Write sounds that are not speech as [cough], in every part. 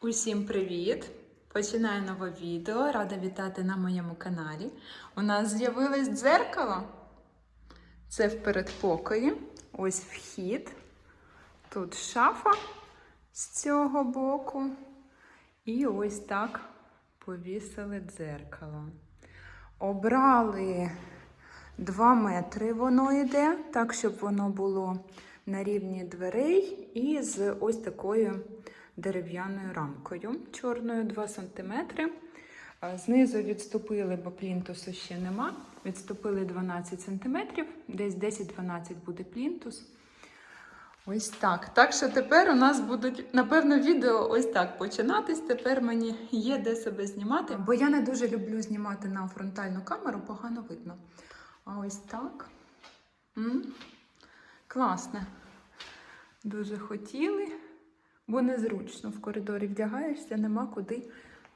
Усім привіт! Починаю нове відео. Рада вітати на моєму каналі. У нас з'явилось дзеркало. Це в передпокої. Ось вхід. Тут шафа з цього боку. І ось так повісили дзеркало. Обрали 2 метри воно йде, так, щоб воно було на рівні дверей і з ось такою дерев'яною рамкою чорною 2 см. Знизу відступили, бо плінтусу ще нема. Відступили 12 см, десь 10-12 буде плінтус. Ось так. Так що тепер у нас будуть, напевно, відео ось так починатись. Тепер мені є де себе знімати, бо я не дуже люблю знімати на фронтальну камеру, погано видно. А ось так. М? Класне. Дуже хотіли, бо незручно в коридорі вдягаєшся, нема куди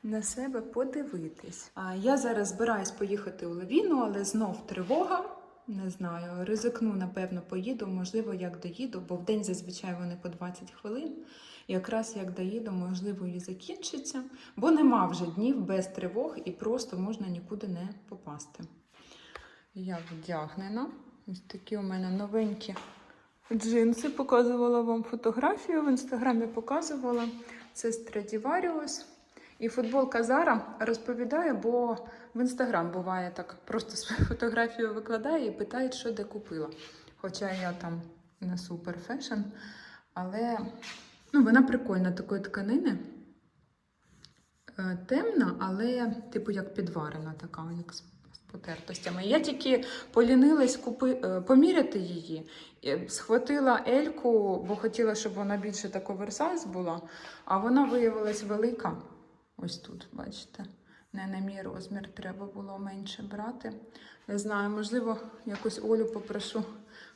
на себе подивитись. А я зараз збираюсь поїхати у Лавіну, але знов тривога. Не знаю, ризикну, напевно, поїду, можливо, як доїду, бо в день зазвичай вони по 20 хвилин. Якраз як доїду, можливо, і закінчиться, бо нема вже днів без тривог і просто можна нікуди не попасти. Я вдягнена. Ось такі у мене новенькі джинси. Показувала вам фотографію в інстаграмі, показувала. Це Stradivarius. І футболка Зара розповідає, бо в інстаграм буває так, просто свою [laughs] фотографію викладає і питає, що де купила. Хоча я там не супер фешн, але ну, вона прикольна такої тканини. Е, Темна, але типу як підварена така, як потертостями. Я тільки полінилась купи, е, поміряти її. Схватила Ельку, бо хотіла, щоб вона більше так оверсайз була, а вона виявилась велика. Ось тут, бачите, не на мій розмір треба було менше брати. Не знаю, можливо, якось Олю попрошу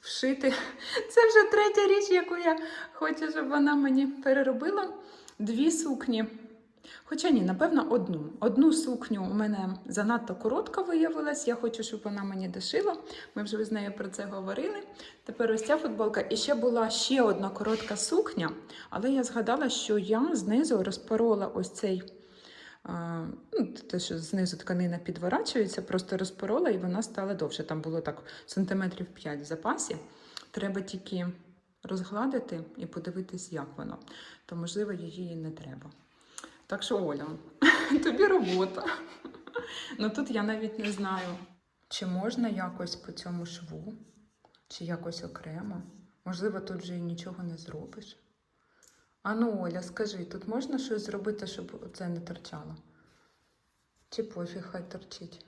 вшити. Це вже третя річ, яку я хочу, щоб вона мені переробила. Дві сукні. Хоча ні, напевно, одну. Одну сукню у мене занадто коротка виявилась. Я хочу, щоб вона мені дошила. Ми вже з нею про це говорили. Тепер ось ця футболка. І ще була ще одна коротка сукня, але я згадала, що я знизу розпорола ось цей. Ну, те, що знизу тканина підворачується, просто розпорола і вона стала довше. Там було так сантиметрів 5 в запасі. Треба тільки розгладити і подивитись, як воно. То, можливо, її не треба. Так що, Оля, [laughs] тобі робота. Ну тут я навіть не знаю, чи можна якось по цьому шву, чи якось окремо. Можливо, тут вже і нічого не зробиш. А ну, Оля, скажи, тут можна щось зробити, щоб це не торчало? Чи пофіг, хай торчить?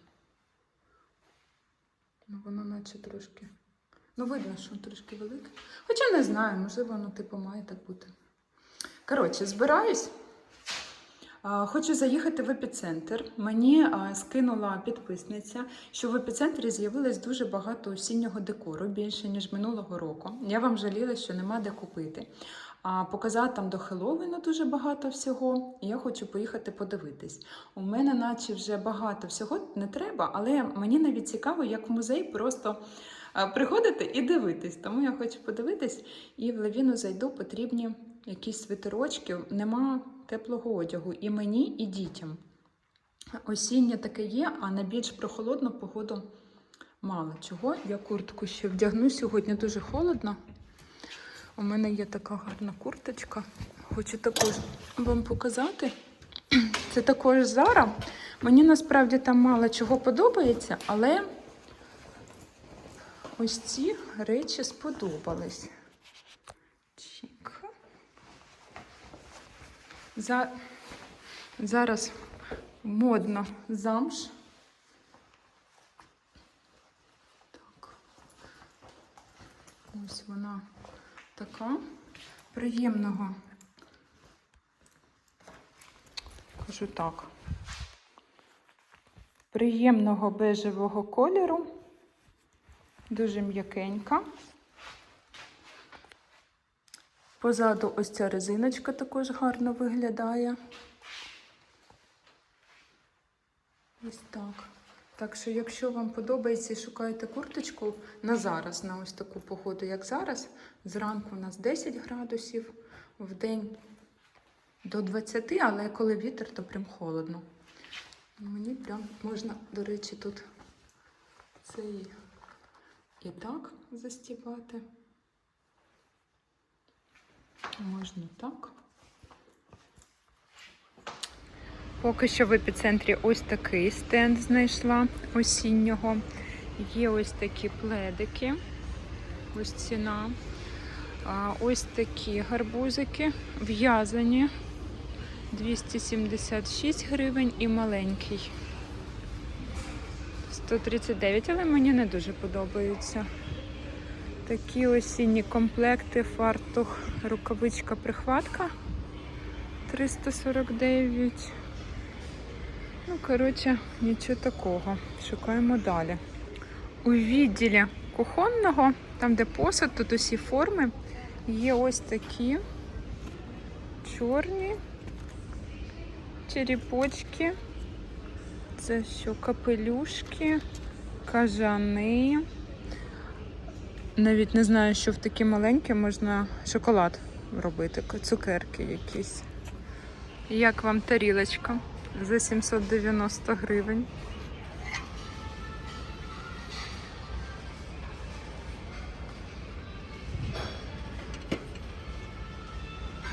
Ну, воно наче трошки. Ну, видно, що трошки велике. Хоча не знаю, можливо, воно типу має так бути. Коротше, збираюсь. Хочу заїхати в епіцентр. Мені скинула підписниця, що в епіцентрі з'явилось дуже багато осіннього декору, більше ніж минулого року. Я вам жаліла, що нема де купити. А показати там до Хеллоуіну дуже багато всього. І я хочу поїхати подивитись. У мене, наче вже багато всього не треба, але мені навіть цікаво, як в музей просто приходити і дивитись. Тому я хочу подивитись і в Левіну зайду, потрібні якісь свитерочки. Нема теплого одягу і мені, і дітям. Осіннє таке є, а на більш прохолодну погоду мало чого. Я куртку ще вдягну сьогодні дуже холодно. У мене є така гарна курточка. Хочу також вам показати. [clears throat] Це також Зара. Мені насправді там мало чого подобається, але ось ці речі сподобались. За... Зараз модно замш. Так. Ось вона така приємного. Кажу так. Приємного бежевого кольору. Дуже м'якенька. Позаду ось ця резиночка також гарно виглядає. Ось так. Так що, якщо вам подобається і шукаєте курточку на зараз, на ось таку погоду, як зараз, зранку у нас 10 градусів, в день до 20, але коли вітер, то прям холодно. Мені прям можна, до речі, тут цей і так застібати. Можна так. Поки що в епіцентрі ось такий стенд знайшла осіннього. Є ось такі пледики. Ось ціна. Ось такі гарбузики в'язані 276 гривень і маленький 139, але мені не дуже подобаються. Такі осінні комплекти, фартух, рукавичка, прихватка 349. Ну, коротше, нічого такого. Шукаємо далі. У відділі кухонного, там де посуд, тут усі форми, є ось такі чорні черепочки. Це що, капелюшки, кажани. Навіть не знаю, що в такі маленькі можна шоколад робити, цукерки якісь. Як вам тарілочка за 790 гривень?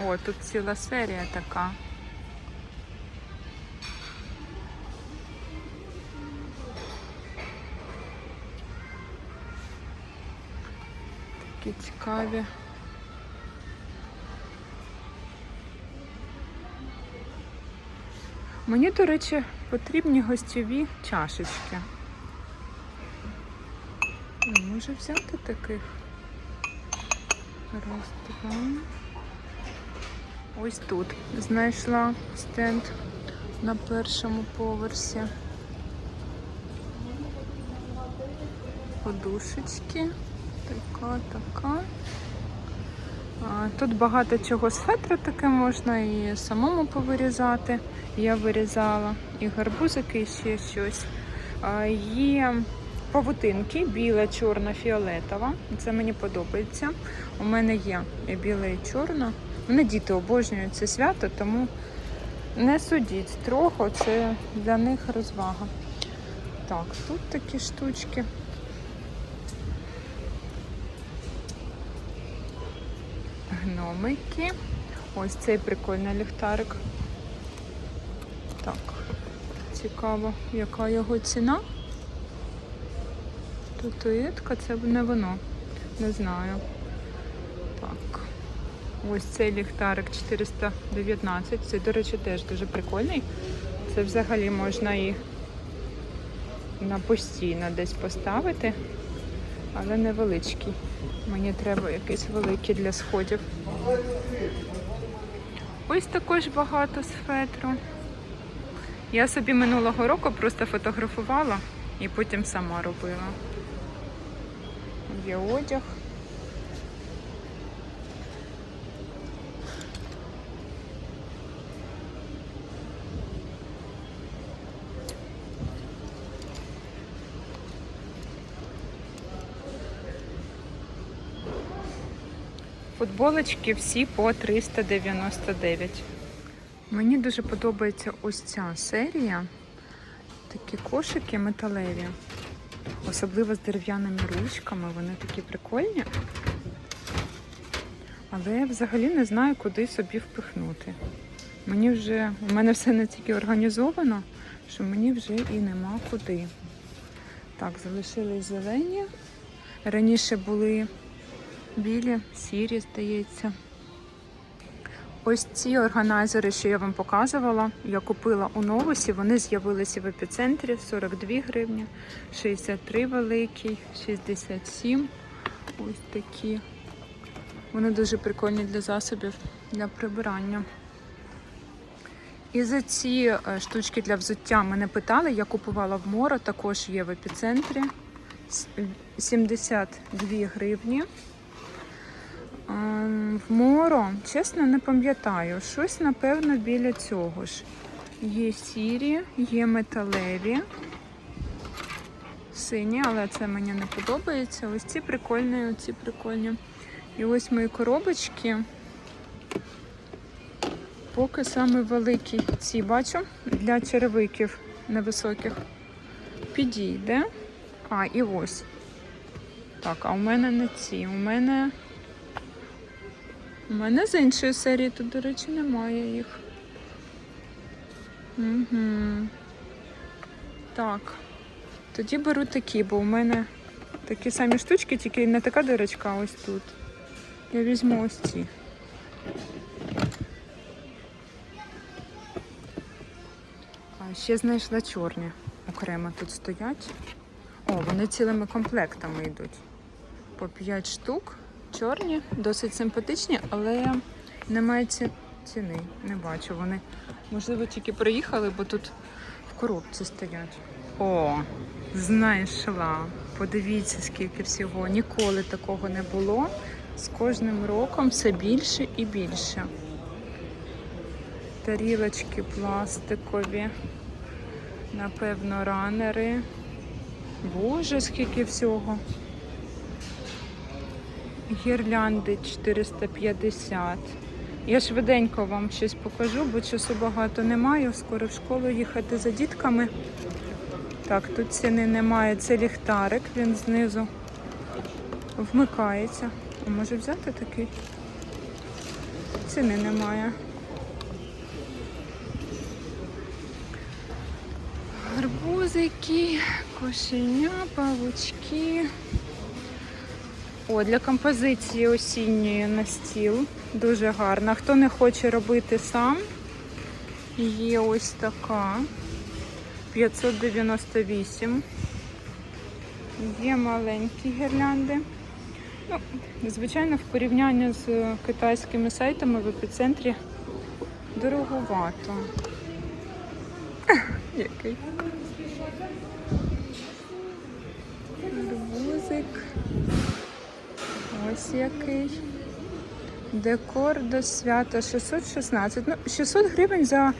О, тут ціла серія така. Цікаві. Мені, до речі, потрібні гостьові чашечки. Може взяти таких? Раз, два. Ось тут знайшла стенд на першому поверсі. Подушечки. Така, така. Тут багато чого з фетра таке можна і самому повирізати. Я вирізала і гарбузики, і ще щось. Є павутинки, біла, чорна, фіолетова. Це мені подобається. У мене є і біла, і чорна. Мене діти обожнюють це свято, тому не судіть строго, це для них розвага. Так, тут такі штучки. Гномики. Ось цей прикольний ліхтарик. Так, цікаво, яка його ціна. Татуїтка, це не воно. Не знаю. Так. Ось цей ліхтарик 419. Це, до речі, теж дуже прикольний. Це взагалі можна і на постійно десь поставити, але невеличкий. Мені треба якийсь великий для сходів. Ось також багато з. Я собі минулого року просто фотографувала і потім сама робила. Є одяг. Футболочки всі по 399. Мені дуже подобається ось ця серія. Такі кошики металеві. Особливо з дерев'яними ручками. Вони такі прикольні. Але я взагалі не знаю, куди собі впихнути. Мені вже, у мене все настільки організовано, що мені вже і нема куди. Так, залишились зелені. Раніше були білі, сірі, здається. Ось ці органайзери, що я вам показувала, я купила у новусі, вони з'явилися в епіцентрі 42 гривні, 63 великий, 67. Ось такі. Вони дуже прикольні для засобів для прибирання. І за ці е, штучки для взуття мене питали, я купувала в Моро, також є в епіцентрі. 72 гривні. Ем, В Моро, чесно, не пам'ятаю. Щось, напевно, біля цього ж. Є сірі, є металеві. Сині, але це мені не подобається. Ось ці прикольні, оці прикольні. І ось мої коробочки. поки саме великий ці бачу для черевиків невисоких. Підійде. А, і ось. Так, а у мене не ці. У мене. У мене з іншої серії, тут, до речі, немає їх. Угу. Так. Тоді беру такі, бо у мене такі самі штучки, тільки не така дирочка, ось тут. Я візьму ось ці. А ще знайшла чорні. Окремо тут стоять. О, вони цілими комплектами йдуть. По 5 штук. Чорні, досить симпатичні, але немає ці... ціни. Не бачу. Вони, можливо, тільки приїхали, бо тут в коробці стоять. О, знайшла. Подивіться, скільки всього. Ніколи такого не було. З кожним роком все більше і більше. Тарілочки пластикові. Напевно, ранери. Боже, скільки всього. Гірлянди 450. Я швиденько вам щось покажу, бо часу багато немає. Скоро в школу їхати за дітками. Так, тут ціни немає. Це ліхтарик, він знизу вмикається. А може взяти такий? Ціни немає. Гарбузики, кошеня, павучки. О, для композиції осінньої на стіл. Дуже гарна. Хто не хоче робити сам, є ось така. 598. Є маленькі гірлянди. Ну, звичайно, в порівнянні з китайськими сайтами в епіцентрі дороговато. [laughs] Який? Арбузик. Ось який. Декор до свята 616. Ну, 600 гривень за.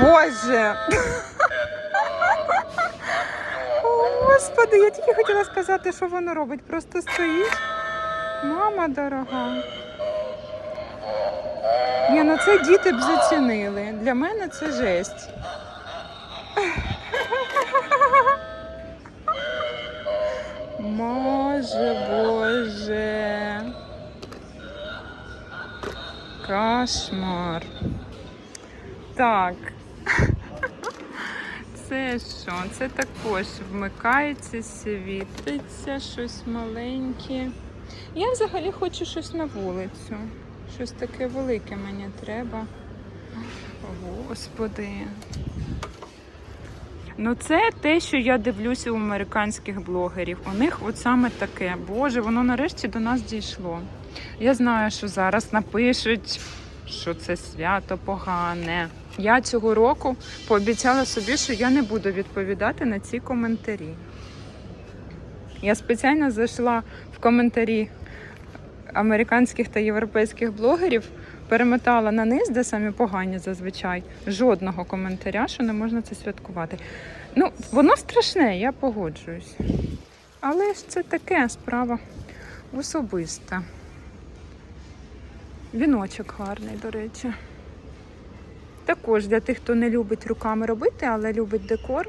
Боже! О, Господи, я тільки хотіла сказати, що воно робить. Просто стоїть. Мама дорога. Ні, ну це діти б зацінили. Для мене це жесть. Може, Боже. Кошмар. Так. [laughs] Це що? Це також вмикається, світиться, щось маленьке. Я взагалі хочу щось на вулицю. Щось таке велике мені треба. Господи. Ну, це те, що я дивлюся у американських блогерів. У них от саме таке. Боже, воно нарешті до нас дійшло. Я знаю, що зараз напишуть, що це свято погане. Я цього року пообіцяла собі, що я не буду відповідати на ці коментарі. Я спеціально зайшла в коментарі американських та європейських блогерів, перемотала на низ, де самі погані зазвичай, жодного коментаря, що не можна це святкувати. Ну, воно страшне, я погоджуюсь. Але ж це таке справа особиста. Віночок гарний, до речі. Також для тих, хто не любить руками робити, але любить декор,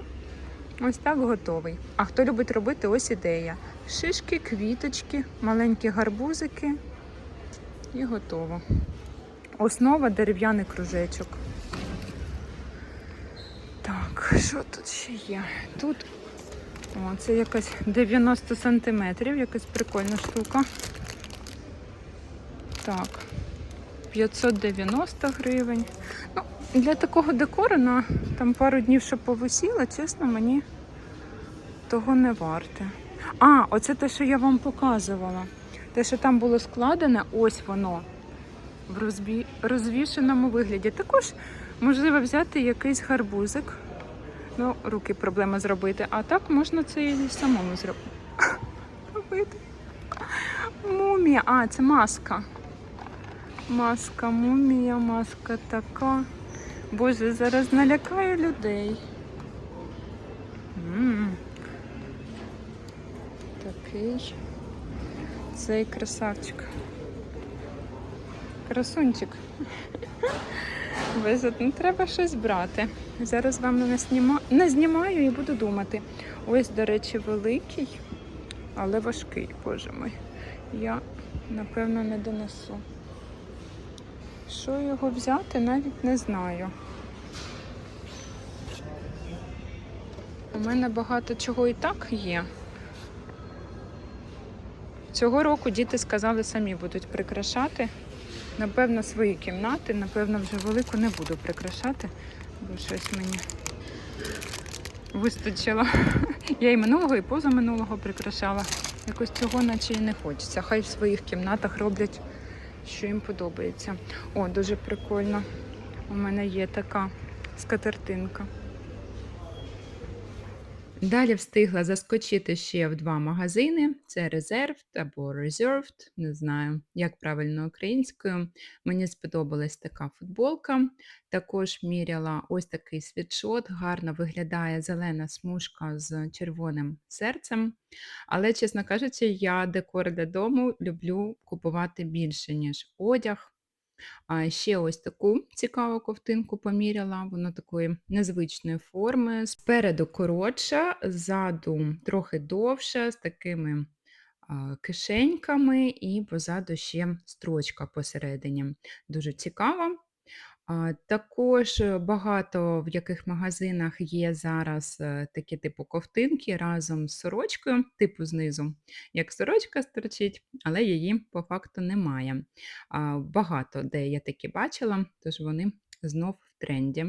ось так готовий. А хто любить робити, ось ідея. Шишки, квіточки, маленькі гарбузики і готово. Основа дерев'яний кружечок. Так, що тут ще є? Тут о, це якась 90 сантиметрів, якась прикольна штука. Так, 590 гривень. Ну, для такого декору на там пару днів, щоб повисіло, чесно, мені того не варте. А, оце те, що я вам показувала. Те, що там було складене, ось воно в розбі... розвішеному вигляді. Також можливо взяти якийсь гарбузик. Ну, руки проблема зробити. А так можна це і самому зроб- [laughs] робити. Мумія. А, це маска. Маска, мумія, маска така. Боже, зараз налякаю людей. м Такий. Цей красавчик. Красунчик. [laughs] Везуть, ну треба щось брати. Зараз вам не, сніма... не знімаю і буду думати. Ось, до речі, великий, але важкий, боже мой. Я, напевно, не донесу. Що його взяти, навіть не знаю. У мене багато чого і так є. Цього року діти сказали, самі будуть прикрашати. Напевно, свої кімнати, напевно, вже велику не буду прикрашати, бо щось мені вистачило. Я і минулого, і позаминулого прикрашала. Якось цього наче і не хочеться. Хай в своїх кімнатах роблять, що їм подобається. О, дуже прикольно. У мене є така скатертинка. Далі встигла заскочити ще в два магазини: це Reserved або Reserved, не знаю, як правильно українською. Мені сподобалась така футболка. Також міряла ось такий світшот, гарно виглядає зелена смужка з червоним серцем. Але, чесно кажучи, я декор для дому люблю купувати більше, ніж одяг. А ще ось таку цікаву ковтинку поміряла, вона такої незвичної форми. Спереду коротша, ззаду трохи довша, з такими кишеньками, і позаду ще строчка посередині. Дуже цікава. Також е, багато в яких магазинах є зараз е, такі типу ковтинки разом з сорочкою, типу знизу, як сорочка сторчить, але її по факту немає. Багато де я такі бачила, тож вони знов в тренді.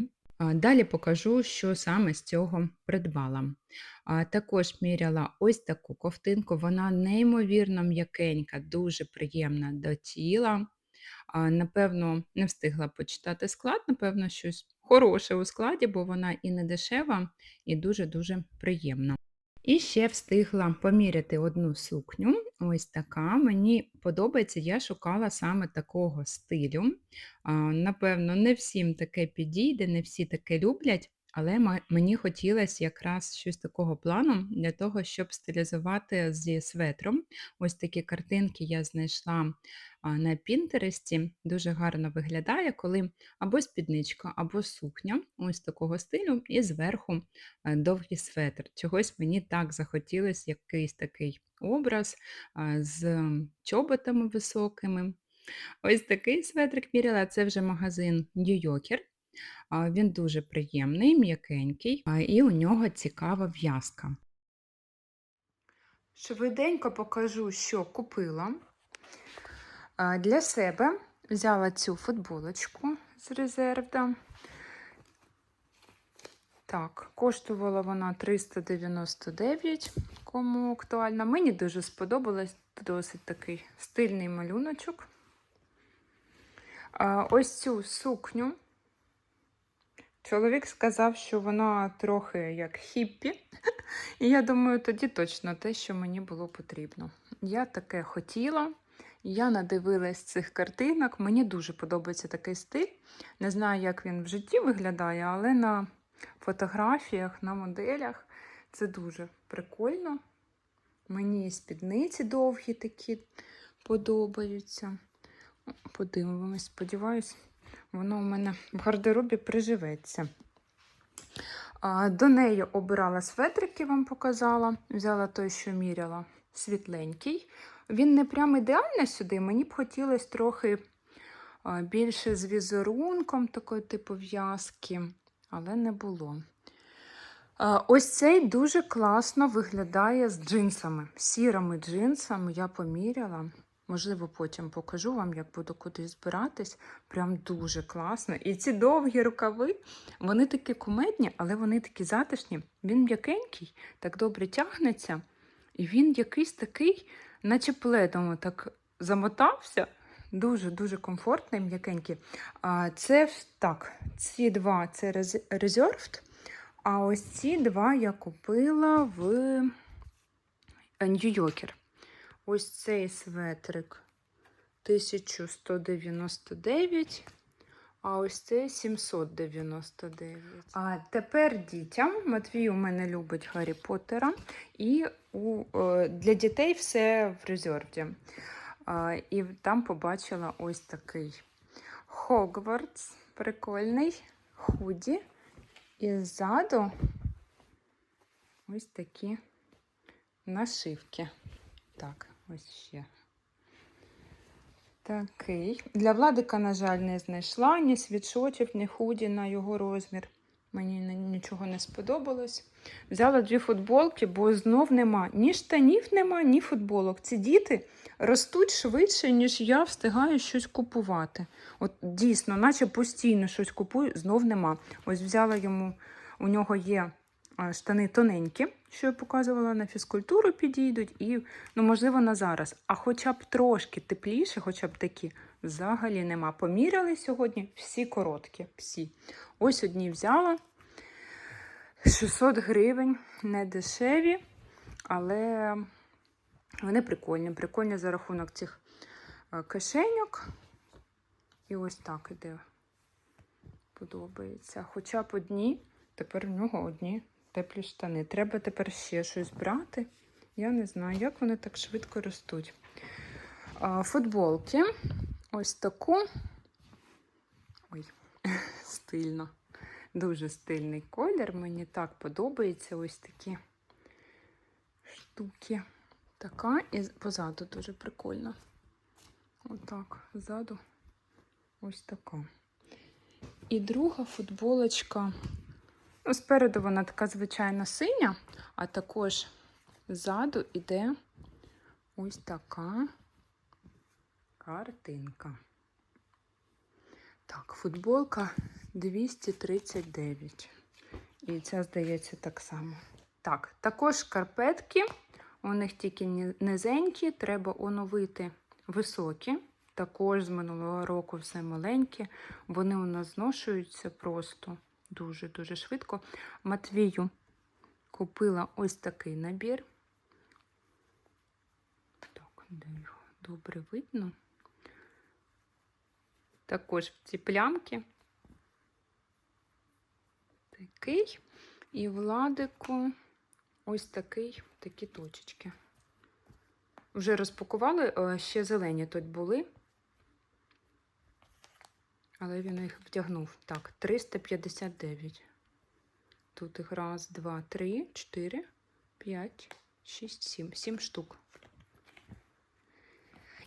Далі покажу, що саме з цього придбала. Також міряла ось таку ковтинку, вона неймовірно м'якенька, дуже приємна до тіла. Напевно, не встигла почитати склад, напевно, щось хороше у складі, бо вона і не дешева, і дуже-дуже приємна. І ще встигла поміряти одну сукню. Ось така. Мені подобається, я шукала саме такого стилю. Напевно, не всім таке підійде, не всі таке люблять, але мені хотілося якраз щось такого плану для того, щоб стилізувати зі светром. Ось такі картинки я знайшла на Пінтересті. Дуже гарно виглядає, коли або спідничка, або сукня, ось такого стилю, і зверху е, довгий светр. Чогось мені так захотілося якийсь такий образ з чоботами високими. Ось такий светрик міряла. Це вже магазин Нью-Йокер. Він дуже приємний, м'якенький, і у нього цікава в'язка. Швиденько покажу, що купила. Для себе взяла цю футболочку з резервда. Так, коштувала вона 399, кому актуально. Мені дуже сподобалось досить такий стильний малюночок. Ось цю сукню. Чоловік сказав, що вона трохи як хіппі. [laughs] І я думаю, тоді точно те, що мені було потрібно. Я таке хотіла. Я надивилась цих картинок. Мені дуже подобається такий стиль. Не знаю, як він в житті виглядає, але на фотографіях, на моделях це дуже прикольно. Мені спідниці довгі такі подобаються. Подивимось, сподіваюсь, воно у мене в гардеробі приживеться. До неї обирала светрики, вам показала. Взяла той, що міряла, світленький. Він не прям ідеально сюди. Мені б хотілося трохи більше з візерунком, такої типу в'язки, але не було. Ось цей дуже класно виглядає з джинсами. Сірими джинсами я поміряла. Можливо, потім покажу вам, як буду кудись збиратись. Прям дуже класно. І ці довгі рукави, вони такі кумедні, але вони такі затишні. Він м'якенький, так добре тягнеться. І він якийсь такий, наче пледом так замотався. Дуже-дуже комфортний, м'якенький. Це так, ці два це Reserved, а ось ці два я купила в Нью-Йокер. Ось цей светрик 1199, а ось цей 799. А тепер дітям. Матвій у мене любить Гаррі Поттера, і у, е, для дітей все в резервді. А, і там побачила ось такий Хогвартс. прикольний худі. І ззаду ось такі нашивки. Так, ось ще. Такий. Для Владика, на жаль, не знайшла ні світшотів, ні худі на його розмір. Мені нічого не сподобалось. Взяла дві футболки, бо знов нема ні штанів, нема, ні футболок. Ці діти ростуть швидше, ніж я встигаю щось купувати. От дійсно, наче постійно щось купую, знов нема. Ось взяла йому, у нього є штани тоненькі, що я показувала на фізкультуру, підійдуть, і, ну, можливо, на зараз. А хоча б трошки тепліше, хоча б такі, взагалі нема. Поміряли сьогодні всі короткі. Всі. Ось одні взяла. 600 гривень, не дешеві, але вони прикольні. Прикольні за рахунок цих е, кишеньок. І ось так іде. Подобається. Хоча б одні, тепер в нього одні теплі штани. Треба тепер ще щось брати. Я не знаю, як вони так швидко ростуть. Футболки. Ось таку. Ой, [laughs] стильно. Дуже стильний колір. Мені так подобається ось такі штуки. Така і позаду дуже прикольно. Отак, ззаду ось така. І друга футболочка. Спереду вона така звичайно синя, а також ззаду іде ось така картинка. Так, футболка 239. І ця, здається, так само. Так, також шкарпетки. У них тільки низенькі, треба оновити високі. Також з минулого року все маленьке. Вони у нас зношуються просто дуже-дуже швидко. Матвію купила ось такий набір. Так, де його добре видно. Також в ці плямки. Такий. І владику ось такий, такі точечки. Вже розпакували, е, ще зелені тут були. Але він їх вдягнув. Так, 359. Тут їх раз, два, три, чотири, п'ять, шість, сім. Сім штук.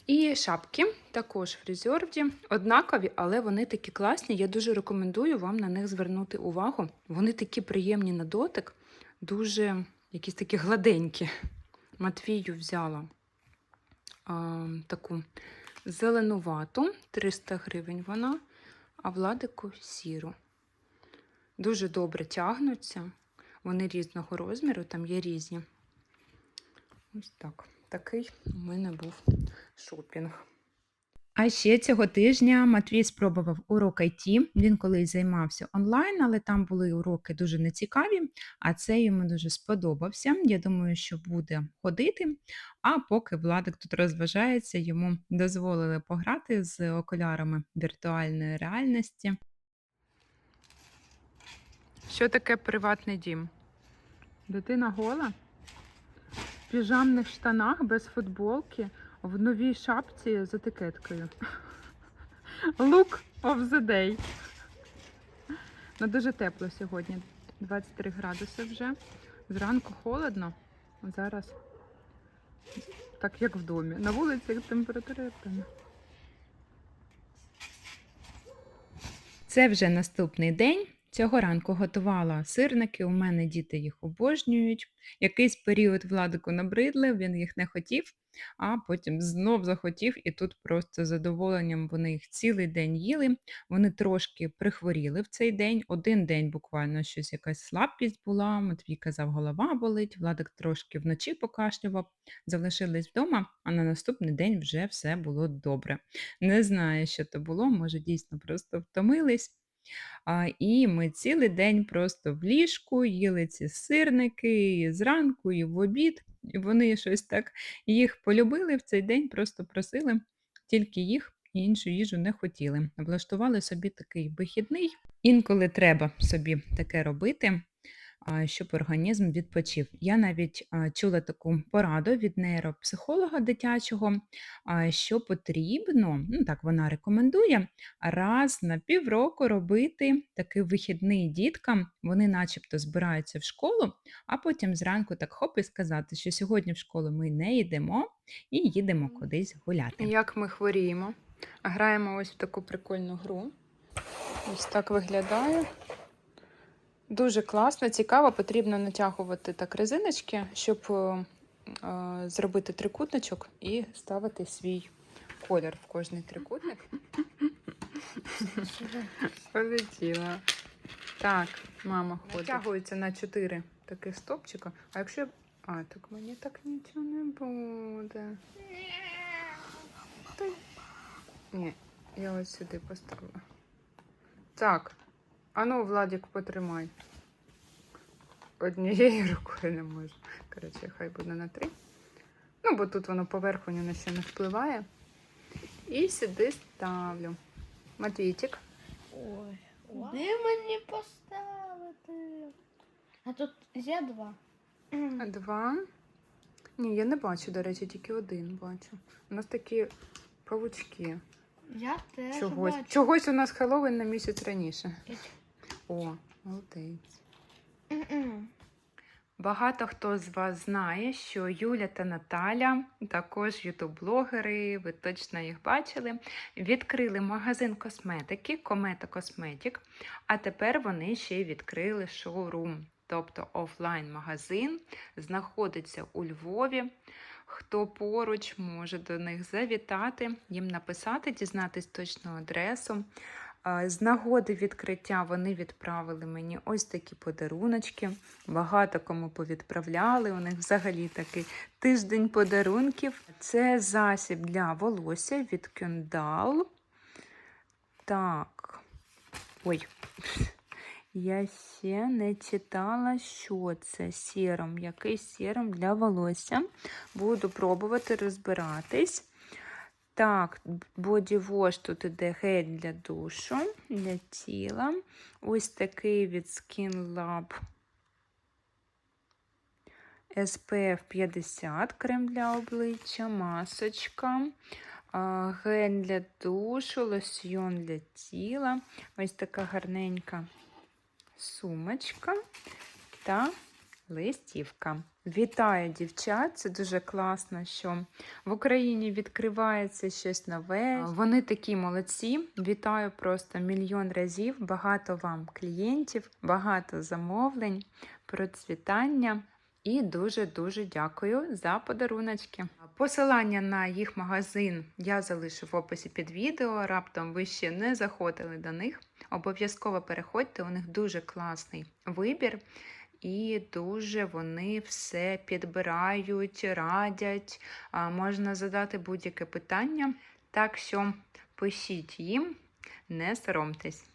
І шапки також в резервді. Однакові, але вони такі класні. Я дуже рекомендую вам на них звернути увагу. Вони такі приємні на дотик, дуже якісь такі гладенькі. Матвію взяла а, таку зеленувату, 300 гривень вона, а владику сіру. Дуже добре тягнуться. Вони різного розміру, там є різні. Ось так. Такий у мене був шопінг. А ще цього тижня Матвій спробував урок IT. Він колись займався онлайн, але там були уроки дуже нецікаві, а це йому дуже сподобався. Я думаю, що буде ходити. А поки Владик тут розважається, йому дозволили пограти з окулярами віртуальної реальності. Що таке приватний дім? Дитина гола? В піжамних штанах без футболки, в новій шапці з етикеткою. Look of the day. Ну, дуже тепло сьогодні. 23 градуси вже. Зранку холодно. Зараз так як в домі. На вулиці температура. Це вже наступний день. Цього ранку готувала сирники. У мене діти їх обожнюють. Якийсь період владику набридли, він їх не хотів, а потім знов захотів, і тут просто з задоволенням вони їх цілий день їли. Вони трошки прихворіли в цей день. Один день буквально щось якась слабкість була. Матвій казав, голова болить. Владик трошки вночі покашлював, залишились вдома, а на наступний день вже все було добре. Не знаю, що то було, може, дійсно просто втомились. А, і ми цілий день просто в ліжку їли ці сирники і зранку, і в обід. Вони щось так їх полюбили в цей день, просто просили тільки їх і іншу їжу не хотіли. Влаштували собі такий вихідний. Інколи треба собі таке робити. Щоб організм відпочив. Я навіть чула таку пораду від нейропсихолога дитячого, що потрібно, ну так вона рекомендує, раз на півроку робити такий вихідний діткам. Вони начебто збираються в школу, а потім зранку так хоп і сказати, що сьогодні в школу ми не йдемо і їдемо кудись гуляти. Як ми хворіємо? Граємо ось в таку прикольну гру. Ось так виглядає. Дуже класно, цікаво. Потрібно натягувати так резиночки, щоб е, е, зробити трикутничок і ставити свій колір в кожний трикутник. [laughs] Полетіла. Так, мама ходить. Натягується на 4 таких стопчика. А якщо. я- А, так мені так нічого не буде. Ні, я ось сюди поставила. Так. Ану, Владик, потримай. Однією рукою не можу. Коротше, хай буде на три. Ну, бо тут воно поверху ні на що не впливає. І сюди ставлю. Матвійчик. Ой, де мені поставити? А тут є два. Два. Ні, я не бачу, до речі, тільки один бачу. У нас такі павучки. Я теж Чогось. бачу. Чогось у нас Хеллоуін на місяць раніше. О, молодець. Багато хто з вас знає, що Юля та Наталя, також ютуб-блогери, ви точно їх бачили, відкрили магазин косметики Комета Косметік, а тепер вони ще й відкрили шоурум, тобто офлайн-магазин, знаходиться у Львові. Хто поруч може до них завітати, їм написати, дізнатись точну адресу. З нагоди відкриття вони відправили мені ось такі подаруночки. Багато кому повідправляли. У них взагалі такий тиждень подарунків. Це засіб для волосся від Кюндал. Так. Ой. [laughs] Я ще не читала, що це сіром. Який сіром для волосся. Буду пробувати розбиратись. Так, Wash тут іде гель для душу, для тіла. Ось такий від Skin Lab SPF 50, крем для обличчя, масочка, гель для душу, лосьйон для тіла. Ось така гарненька сумочка та листівка. Вітаю, дівчат! Це дуже класно, що в Україні відкривається щось нове. Вони такі молодці. Вітаю просто мільйон разів. Багато вам клієнтів, багато замовлень, процвітання. І дуже-дуже дякую за подаруночки. Посилання на їх магазин я залишу в описі під відео. Раптом ви ще не заходили до них. Обов'язково переходьте, у них дуже класний вибір. І дуже вони все підбирають, радять. Можна задати будь-яке питання. Так що пишіть їм, не соромтесь.